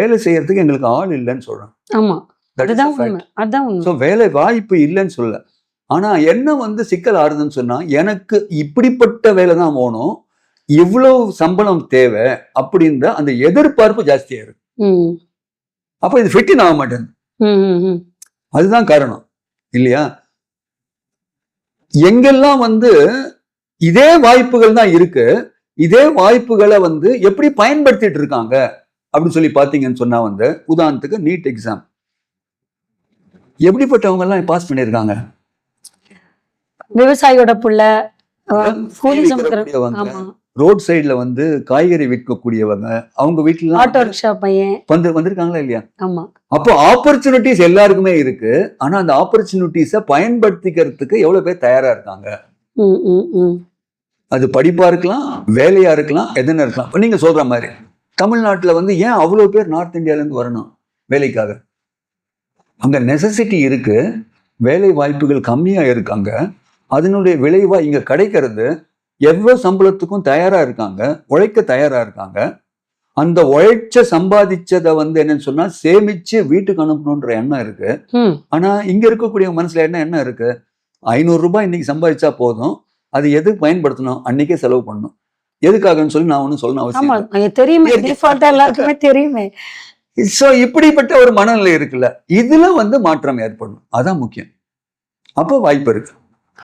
வேலை செய்யறதுக்கு எங்களுக்கு ஆள் இல்லைன்னு சொல்றேன் ஆமா. ஸோ வேலை வாய்ப்பு இல்லைன்னு சொல்ல ஆனா என்ன வந்து சிக்கல் ஆறுதுன்னு சொன்னா எனக்கு இப்படிப்பட்ட வேலை தான் வேணும். இவ்வளவு சம்பளம் தேவை அப்படின்ற அந்த எதிர்பார்ப்பு ஜாஸ்தியா இருக்கு. அப்ப இது ஃபிட்டின் ஆக மாட்டேங்குது. அதுதான் காரணம். இல்லையா? எங்கெல்லாம் வந்து இதே வாய்ப்புகள் தான் இருக்கு இதே வாய்ப்புகளை வந்து எப்படி பயன்படுத்திட்டு இருக்காங்க? அப்படின்னு சொல்லி பாத்தீங்கன்னு சொன்னா வந்து உதாரணத்துக்கு நீட் எக்ஸாம் எப்படிப்பட்டவங்க எல்லாம் பாஸ் பண்ணியிருக்காங்க? விவசாயியோட புள்ள ரோட் சைடுல வந்து காய்கறி விற்கக்கூடியவங்க அவங்க வீட்டுல ஆட்டோ ரிக்ஷா பையன். வந்து வந்திருக்காங்களா இல்லையா? ஆமா. அப்போ ஆப்பர்ச்சுனிட்டிஸ் எல்லாருக்குமே இருக்கு. ஆனா அந்த ஆப்பர்ச்சுனிட்டிஸை பயன்படுத்திக்கிறதுக்கு எவ்வளவு பேர் தயாரா இருக்காங்க. அது படிப்பா இருக்கலாம் வேலையா இருக்கலாம் எதுன்னு இருக்கலாம். நீங்க சொல்ற மாதிரி தமிழ்நாட்டுல வந்து ஏன் அவ்வளவு பேர் நார்த் இந்தியால இருந்து வரணும் வேலைக்காக? அங்க நெசசிட்டி இருக்கு. வேலை வாய்ப்புகள் கம்மியா இருக்காங்க அதனுடைய விளைவா இங்க கிடைக்கிறது. எவ்வளவு சம்பளத்துக்கும் தயாரா இருக்காங்க. உழைக்க தயாரா இருக்காங்க. அந்த உழைச்ச சம்பாதிச்சதை வந்து என்னன்னு சொன்னா சேமிச்சு வீட்டுக்கு அனுப்பணுன்ற எண்ணம் இருக்கு. ஆனா இங்க இருக்கக்கூடிய மனசுல என்ன என்ன இருக்கு? ஐநூறு ரூபாய் இன்னைக்கு சம்பாதிச்சா போதும். அது எதுக்கு பயன்படுத்தணும்? அன்னைக்கே செலவு பண்ணணும். எதுக்காகன்னு சொல்லி நான் ஒன்றும் சொல்லணும் அவசியம் தெரியுமே எல்லாருக்குமே தெரியுமே. ஸோ இப்படிப்பட்ட ஒரு மனநிலை இருக்குல்ல இதுல வந்து மாற்றம் ஏற்படணும். அதான் முக்கியம். அப்போ வாய்ப்பு இருக்கு.